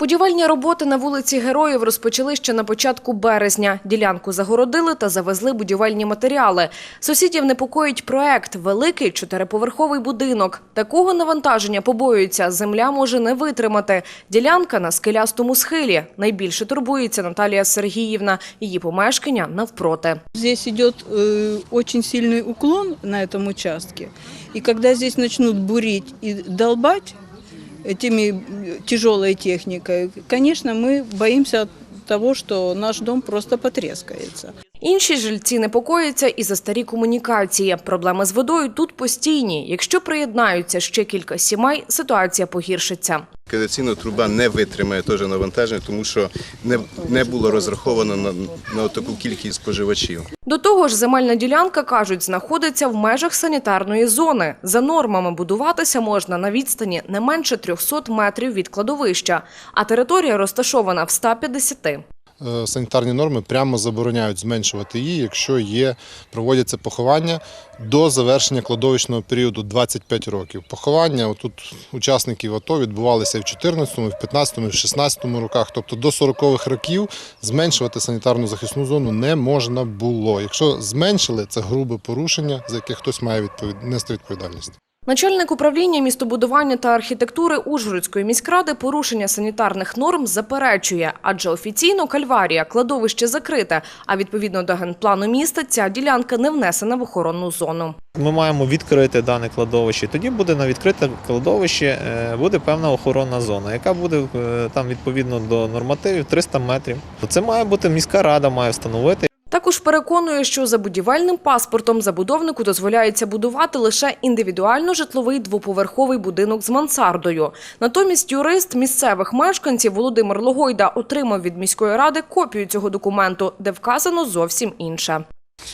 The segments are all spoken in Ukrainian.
Будівельні роботи на вулиці Героїв розпочали ще на початку березня. Ділянку загородили та завезли будівельні матеріали. Сусідів непокоїть проект – великий чотириповерховий будинок. Такого навантаження побоюються, земля може не витримати. Ділянка на скелястому схилі. Найбільше турбується Наталія Сергіївна. Її помешкання навпроти. Здесь идет э, очень сильный уклон на этом участке. И когда здесь начнут бурить и долбать этими э, тяжелой техникой, конечно, мы боимся того, что наш дом просто потрескается. Інші жильці непокояться і за старі комунікації. Проблеми з водою тут постійні. Якщо приєднаються ще кілька сімей, ситуація погіршиться. Каналізаційна труба не витримає теж навантаження, тому що не, не було розраховано на, на таку кількість споживачів. До того ж, земельна ділянка, кажуть, знаходиться в межах санітарної зони. За нормами будуватися можна на відстані не менше 300 метрів від кладовища, а територія розташована в 150. Е, санітарні норми прямо забороняють зменшувати її, якщо є, проводяться поховання до завершення кладовищного періоду 25 років. Поховання отут учасників АТО відбувалися і в 14, і в 15, і в 16 роках. Тобто до 40-х років зменшувати санітарну захисну зону не можна було. Якщо зменшили, це грубе порушення, за яке хтось має відповід... нести відповідальність. Начальник управління містобудування та архітектури Ужгородської міськради порушення санітарних норм заперечує, адже офіційно кальварія кладовище закрите, а відповідно до генплану міста ця ділянка не внесена в охоронну зону. Ми маємо відкрити дане кладовище. Тоді буде на відкрите кладовище е, буде певна охоронна зона, яка буде е, там відповідно до нормативів 300 метрів. Це має бути міська рада, має встановити. Переконує, що за будівельним паспортом забудовнику дозволяється будувати лише індивідуально житловий двоповерховий будинок з мансардою. Натомість юрист місцевих мешканців Володимир Логойда отримав від міської ради копію цього документу, де вказано зовсім інше.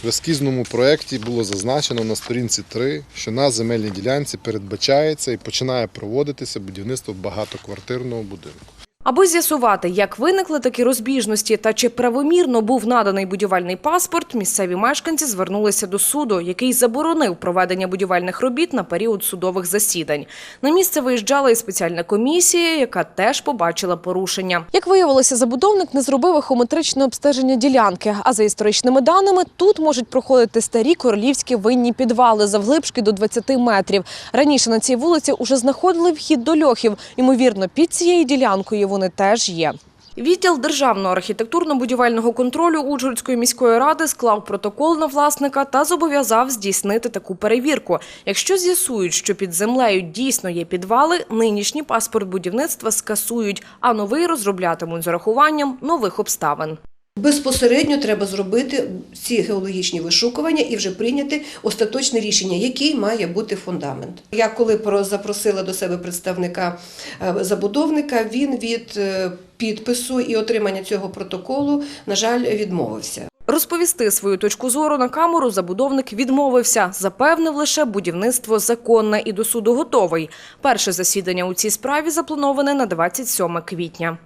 В ескізному проєкті було зазначено на сторінці 3, що на земельній ділянці передбачається і починає проводитися будівництво багатоквартирного будинку. Аби з'ясувати, як виникли такі розбіжності та чи правомірно був наданий будівельний паспорт, місцеві мешканці звернулися до суду, який заборонив проведення будівельних робіт на період судових засідань. На місце виїжджала і спеціальна комісія, яка теж побачила порушення. Як виявилося, забудовник не зробив ехометричне обстеження ділянки. А за історичними даними, тут можуть проходити старі королівські винні підвали завглибшки до 20 метрів. Раніше на цій вулиці уже знаходили вхід до льохів. Ймовірно, під цією ділянкою вони теж є. Відділ державного архітектурно-будівельного контролю Ужгородської міської ради склав протокол на власника та зобов'язав здійснити таку перевірку. Якщо з'ясують, що під землею дійсно є підвали, нинішній паспорт будівництва скасують, а новий розроблятимуть з урахуванням нових обставин. Безпосередньо треба зробити ці геологічні вишукування і вже прийняти остаточне рішення, який має бути фундамент. Я коли про- запросила до себе представника е, забудовника, він від е, підпису і отримання цього протоколу, на жаль, відмовився. Розповісти свою точку зору на камеру забудовник відмовився. Запевнив лише будівництво законне і до суду готовий. Перше засідання у цій справі заплановане на 27 квітня.